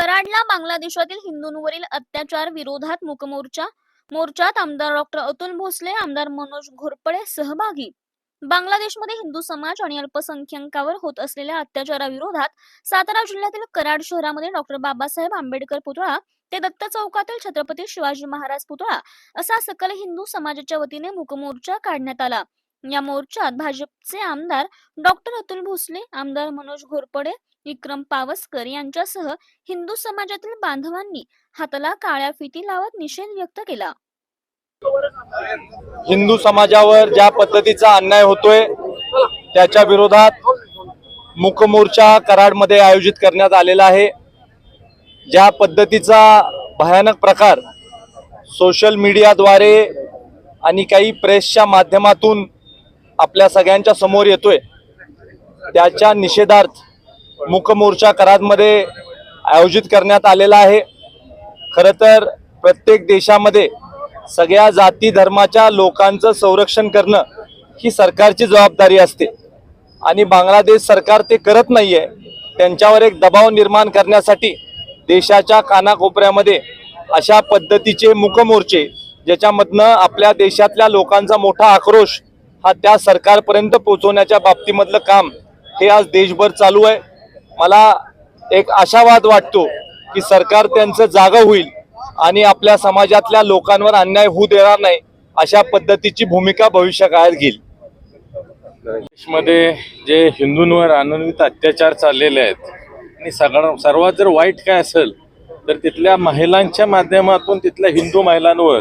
कराडला बांगलादेशातील हिंदूंवरील अत्याचार विरोधात मुकमोर्चा मोर्चात आमदार डॉक्टर अतुल भोसले आमदार मनोज घोरपडे सहभागी. बांगलादेशमध्ये हिंदू समाज आणि अल्पसंख्यांकावर होत असलेल्या अत्याचाराविरोधात सातारा जिल्ह्यातील कराड शहरामध्ये डॉक्टर बाबासाहेब आंबेडकर पुतळा ते दत्त चौकातील छत्रपती शिवाजी महाराज पुतळा असा सकल हिंदू समाजाच्या वतीने मुकमोर्चा काढण्यात आला. या मोर्चात भाजपचे आमदार डॉक्टर अतुल भोसले आमदार मनोज घोरपडे विक्रम पावसकर यांच्यासह हिंदू समाजातील बांधवांनी हाताला काळ्या फिती लावत निषेध व्यक्त केला. हिंदू समाजावर ज्या पद्धतीचा अन्याय होतोय त्याच्या विरोधात मुकमोर्चा कराडमध्ये आयोजित करण्यात आलेला आहे. ज्या पद्धतीचा भयानक प्रकार सोशल मीडियाद्वारे आणि काही प्रेसच्या माध्यमातून आपल्या सगळ्यांच्या समोर येतोय. त्याच्या निषेधार्थ मुकमोर्चा कराडमध्ये आयोजित करण्यात आलेला आहे. खरं तर प्रत्येक देशामध्ये सगळ्या जाती धर्माच्या लोकांचं संरक्षण करणं ही सरकारची जबाबदारी असते. आणि बांगलादेश सरकार ते करत नाही आहे त्यांच्यावर एक दबाव निर्माण करण्यासाठी देशाच्या कानाकोपऱ्यामध्ये अशा पद्धतीचे मुकमोर्चे ज्याच्यामधनं आपल्या देशातल्या लोकांचा मोठा आक्रोश हा त्या सरकारपर्यंत पोहोचवण्याच्या बाबतीमधलं काम हे आज देशभर चालू आहे. मला एक आशावाद वाटतो की सरकार त्यांचं जागं होईल आणि आपल्या समाजातल्या लोकांवर अन्याय होऊ देणार नाही अशा पद्धतीची भूमिका भविष्य काळात घेईल. देशमध्ये जे हिंदूंवर आनंदित अत्याचार चाललेले आहेत आणि सगळं सर्वात जर वाईट काय असेल तर तिथल्या महिलांच्या माध्यमातून तिथल्या हिंदू महिलांवर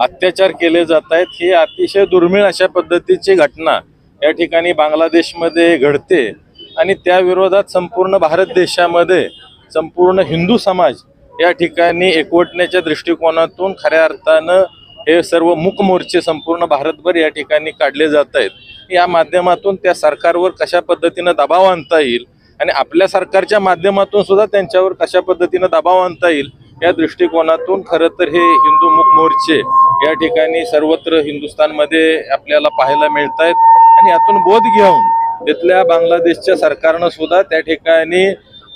अत्याचार केले जात आहेत ही अतिशय दुर्मिळ अशा पद्धतीची घटना या ठिकाणी बांगलादेशमध्ये घडते. आणि त्या विरोधात संपूर्ण भारत देशामध्ये संपूर्ण हिंदू समाज या ठिकाणी एकवटण्याच्या दृष्टिकोनातून खऱ्या अर्थानं हे सर्व मूक मोर्चे संपूर्ण भारतभर या ठिकाणी काढले जात आहेत. या माध्यमातून त्या सरकारवर कशा पद्धतीनं दबाव आणता येईल आणि आपल्या सरकारच्या माध्यमातून सुद्धा त्यांच्यावर कशा पद्धतीनं दबाव आणता येईल या दृष्टिकोनातून खरं तर हे हिंदू मुक मोर्चे या ठिकाणी सर्वत्र हिंदुस्थानमध्ये आपल्याला पाहायला मिळत आहेत आणि यातून बोध घेऊन तिथल्या बांगलादेशच्या सरकारनं सुद्धा त्या ठिकाणी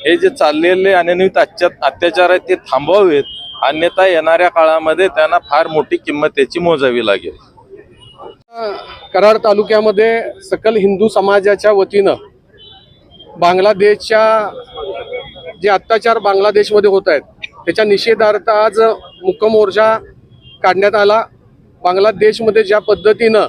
हे जे चाललेले अनियमित अत्याचार आहेत ते थांबवावेत. अन्यथा येणाऱ्या काळामध्ये त्यांना फार मोठी किंमत त्याची मोजावी लागेल. कराड तालुक्यामध्ये सकल हिंदू समाजाच्या वतीनं बांगलादेशच्या जे अत्याचार बांगलादेशमध्ये होत आहेत त्याच्या निषेधार्थ आज मुकमोर्चा काढण्यात आला. बांगलादेशमध्ये ज्या पद्धतीनं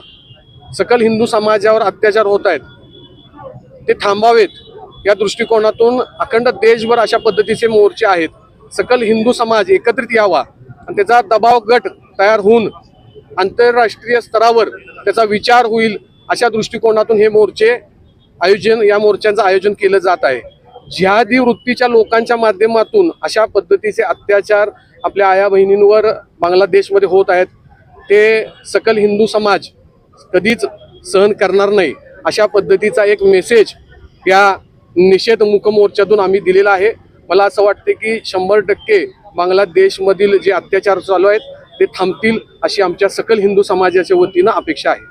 सकल हिंदू समाजावर अत्याचार होत आहेत ते थांबावेत या दृष्टिकोनातून अखंड देशभर अशा पद्धतीचे मोर्चे आहेत. सकल हिंदू समाज एकत्रित यावा आणि त्याचा दबाव गट तयार होऊन आंतरराष्ट्रीय स्तरावर त्याचा विचार होईल अशा दृष्टिकोनातून हे मोर्चे आयोजन या मोर्चांचं आयोजन केलं जात आहे. जिहादी वृत्तीच्या लोकांच्या माध्यमातून अशा पद्धतीचे अत्याचार आपल्या आया बहिणींवर बांगलादेशमध्ये होत आहेत. ते सकल हिंदू समाज कधीच सहन करणार नाही. अशा पद्धतीचा एक मेसेज या निषेध मोर्चातून आम्ही दिलेला आहे. मला असं वाटते की शंभर टक्के बांगलादेशमधील जे अत्याचार चालू आहेत ते थांबतील अशी आमच्या सकल हिंदू समाजाच्या वतीनं अपेक्षा आहे.